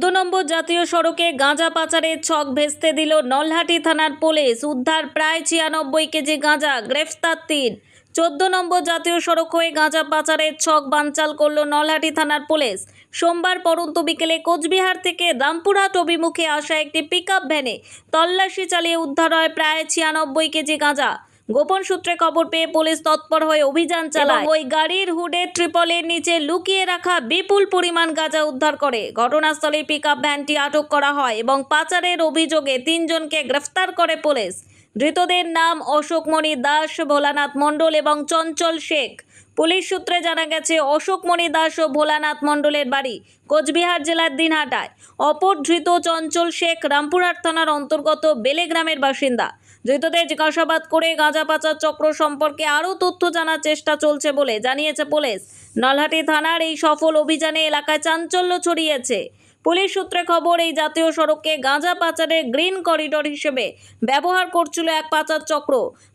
চোদ্দ নম্বর জাতীয় সড়কে গাঁজা পাচারের ছক ভেস্তে দিল নলহাটি থানার পুলিশ। উদ্ধার প্রায় ছিয়ানব্বই কেজি গাঁজা, গ্রেফতার তিন। চোদ্দ নম্বর জাতীয় সড়ক হয়ে গাঁজা পাচারের ছক বানচাল করল নলহাটি থানার পুলিশ। সোমবার পরন্ত বিকেলে কোচবিহার থেকে রামপুরহাট অভিমুখে আসা একটি পিকআপ ভ্যানে তল্লাশি চালিয়ে উদ্ধার হয় প্রায় ছিয়ানব্বই কেজি গাঁজা। গোপন সূত্রে খবর পেয়ে পুলিশ তৎপর হয়ে অভিযান চালায়। ওই গাড়ির হুডে ট্রিপলের নিচে লুকিয়ে রাখা বিপুল পরিমাণ গাঁজা উদ্ধার করে। ঘটনাস্থলে পিকআপ ভ্যানটি আটক করা হয় এবং পাচারের অভিযোগে তিনজনকে গ্রেফতার করে পুলিশ। ধৃতদের নাম অশোকমণি দাস ভোলানাথ মণ্ডল এবং চঞ্চল শেখ। পুলিশ সূত্রে জানা গেছে অশোকমণি দাস ও ভোলানাথ মণ্ডলের বাড়ি কোচবিহার জেলার দিনহাটায়। অপর ধৃত চঞ্চল শেখ রামপুরহাট থানার অন্তর্গত বেলেগ্রামের বাসিন্দা। ধৃতদের জিজ্ঞাসাবাদ করে গাঁজা পাচার চক্র সম্পর্কে আরও তথ্য জানার চেষ্টা চলছে বলে জানিয়েছে পুলিশ। নলহাটি থানার এই সফল অভিযানে এলাকায় চাঞ্চল্য ছড়িয়েছে। পুলিশ সূত্রে খবর এই জাতীয় সড়ককে গাঁজা পাচারের গ্রিন করিডোর হিসেবে ব্যবহার করছিল এক পাচার চক্র।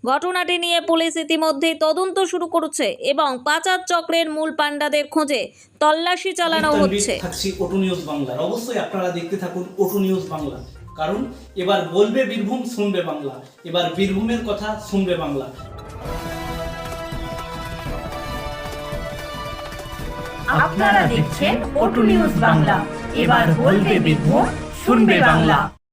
ঘটনাটি নিয়ে পুলিশ ইতিমধ্যেই তদন্ত শুরু করেছে এবং পাচার চক্রের মূল পাণ্ডাদের খোঁজে তল্লাশি চালানো হচ্ছে। নিউজ অবশ্যই আপনারা দেখতে থাকুন ওটু নিউজ বাংলা। কারণ এবার বলবে বীরভূম, শুনবে বাংলা। এবার বীরভূমের কথা শুনবে বাংলা। আপনারা দেখছেন ওটু নিউজ বাংলা। এবার বলবে বীরভূম, শুনবে বাংলা।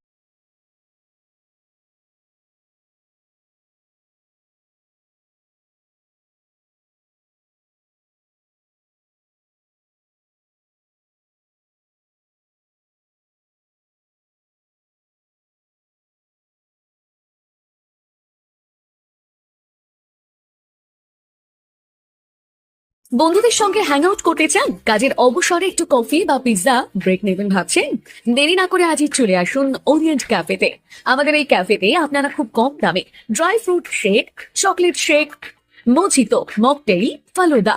বন্ধুদের সঙ্গে হ্যাং আউট করতে চান? কাজের অবসরে একটু কফি বা পিৎজা ব্রেক নেবেন ভাবছেন? দেরি না করে আজই চলে আসুন ওরিয়েন্ট ক্যাফেতে আমাদের এই ক্যাফেতে আপনারা খুব কম দামে dry fruit shake chocolate shake mojito mocktail falooda